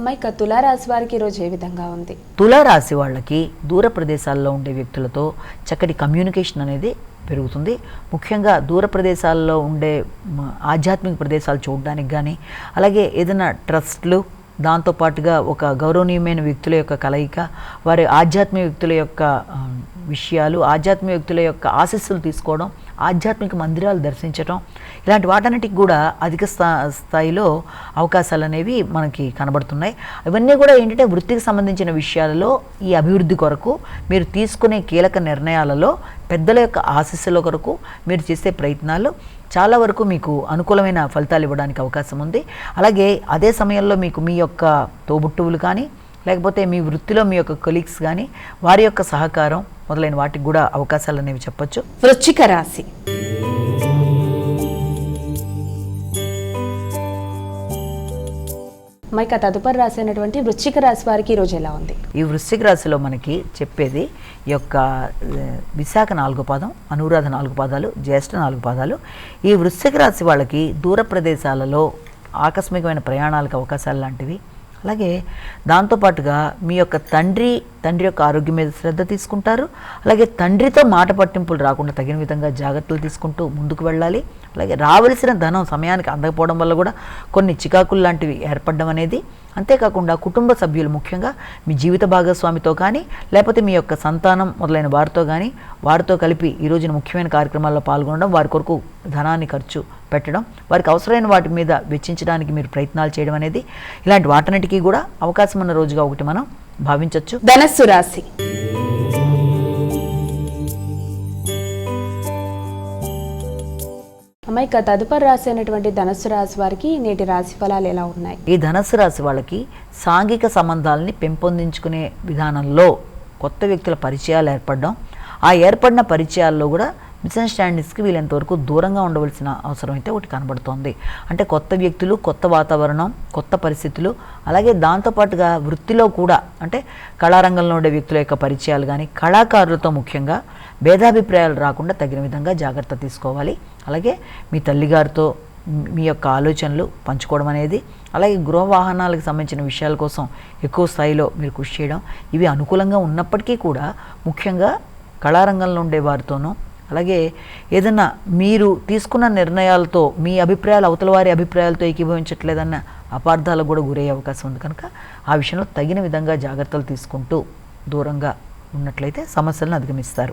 అమ్మాయి ఇక తులారాశి వారికి ఈరోజు ఏ విధంగా ఉంది? తులారాశి వాళ్ళకి దూర ప్రదేశాల్లో ఉండే వ్యక్తులతో చక్కటి కమ్యూనికేషన్ అనేది పెరుగుతుంది. ముఖ్యంగా దూర ప్రదేశాల్లో ఉండే ఆధ్యాత్మిక ప్రదేశాలు చూడడానికి కానీ అలాగే ఏదైనా ట్రస్ట్లు దాంతోపాటుగా ఒక గౌరవనీయమైన వ్యక్తుల యొక్క కలయిక వారి ఆధ్యాత్మిక వ్యక్తుల యొక్క విషయాలు ఆధ్యాత్మిక వ్యక్తుల యొక్క ఆశస్సులు తీసుకోవడం ఆధ్యాత్మిక మందిరాలు దర్శించటం. ఇలాంటి వాటన్నిటికి కూడా అధిక స్థా స్థాయిలో అవకాశాలు అనేవి మనకి కనబడుతున్నాయి. ఇవన్నీ కూడా ఏంటంటే వృత్తికి సంబంధించిన విషయాలలో ఈ అభివృద్ధి కొరకు మీరు తీసుకునే కీలక నిర్ణయాలలో పెద్దల యొక్క ఆశీస్సుల కొరకు మీరు చేసే ప్రయత్నాలు చాలా వరకు మీకు అనుకూలమైన ఫలితాలు ఇవ్వడానికి అవకాశం ఉంది. అలాగే అదే సమయంలో మీకు మీ యొక్క తోబుట్టువులు కానీ లేకపోతే మీ వృత్తిలో మీ యొక్క కొలీగ్స్ కానీ వారి యొక్క సహకారం మొదలైన వాటికి కూడా అవకాశాలు అనేవి చెప్పొచ్చు. వృశ్చిక రాశి. ఇక తదుపరి రాశి అయినటువంటి వృశ్చిక రాశి వారికి ఈరోజు ఎలా ఉంది? ఈ వృశ్చిక రాశిలో మనకి చెప్పేది ఈ యొక్క విశాఖ నాలుగు పాదం అనురాధ నాలుగు పాదాలు జ్యేష్ఠ నాలుగు పాదాలు. ఈ వృశ్చిక రాశి వాళ్ళకి దూర ప్రదేశాలలో ఆకస్మికమైన ప్రయాణాలకు అవకాశాలు లాంటివి అలాగే దాంతోపాటుగా మీ యొక్క తండ్రి తండ్రి యొక్క ఆరోగ్యం మీద శ్రద్ధ తీసుకుంటారు. అలాగే తండ్రితో మాట పట్టింపులు రాకుండా తగిన విధంగా జాగ్రత్తలు తీసుకుంటూ ముందుకు వెళ్ళాలి. అలాగే రావలసిన ధనం సమయానికి అందకపోవడం వల్ల కూడా కొన్ని చికాకులు లాంటివి ఏర్పడడం అనేది అంతేకాకుండా కుటుంబ సభ్యులు ముఖ్యంగా మీ జీవిత భాగస్వామితో కానీ లేకపోతే మీ యొక్క సంతానం మొదలైన వారితో కానీ వారితో కలిపి ఈ రోజున ముఖ్యమైన కార్యక్రమాల్లో పాల్గొనడం వారి కొరకు ధనాన్ని ఖర్చు పెట్టడం వారికి అవసరమైన వాటి మీద వెచ్చించడానికి మీరు ప్రయత్నాలు చేయడం అనేది ఇలాంటి వాటన్నిటికీ కూడా అవకాశం ఉన్న రోజుగా ఒకటి మనం భావించవచ్చు ధనస్సు రాశి. అమ్మాయి ఇక తదుపరి రాశి అయినటువంటి ధనస్సు రాశి వారికి నేటి రాశి ఫలాలు ఎలా ఉన్నాయి? ఈ ధనస్సు రాశి వాళ్ళకి సాంఘిక సంబంధాలని పెంపొందించుకునే విధానంలో కొత్త వ్యక్తుల పరిచయాలు ఏర్పడడం ఆ ఏర్పడిన పరిచయాల్లో కూడా మిస్అండర్స్టాండింగ్స్కి వీళ్ళంతవరకు దూరంగా ఉండవలసిన అవసరం అయితే ఒకటి కనబడుతోంది. అంటే కొత్త వ్యక్తులు కొత్త వాతావరణం కొత్త పరిస్థితులు అలాగే దాంతోపాటుగా వృత్తిలో కూడా అంటే కళారంగంలో ఉండే వ్యక్తుల యొక్క పరిచయాలు కానీ కళాకారులతో ముఖ్యంగా భేదాభిప్రాయాలు రాకుండా తగిన విధంగా జాగ్రత్త తీసుకోవాలి. అలాగే మీ తల్లిగారితో మీ యొక్క ఆలోచనలు పంచుకోవడం అనేది అలాగే గృహ వాహనాలకు సంబంధించిన విషయాల కోసం ఎక్కువ స్థాయిలో మీరు కృషి చేయడం ఇవి అనుకూలంగా ఉన్నప్పటికీ కూడా ముఖ్యంగా కళారంగంలో ఉండే వారితోనూ అలాగే ఏదన్నా మీరు తీసుకున్న నిర్ణయాలతో మీ అభిప్రాయాలు అవతల వారి అభిప్రాయాలతో ఏకీభవించట్లేదన్న అపార్థాలకు కూడా గురయ్యే అవకాశం ఉంది. కనుక ఆ విషయంలో తగిన విధంగా జాగ్రత్తలు తీసుకుంటూ దూరంగా ఉన్నట్లయితే సమస్యలను అధిగమిస్తారు.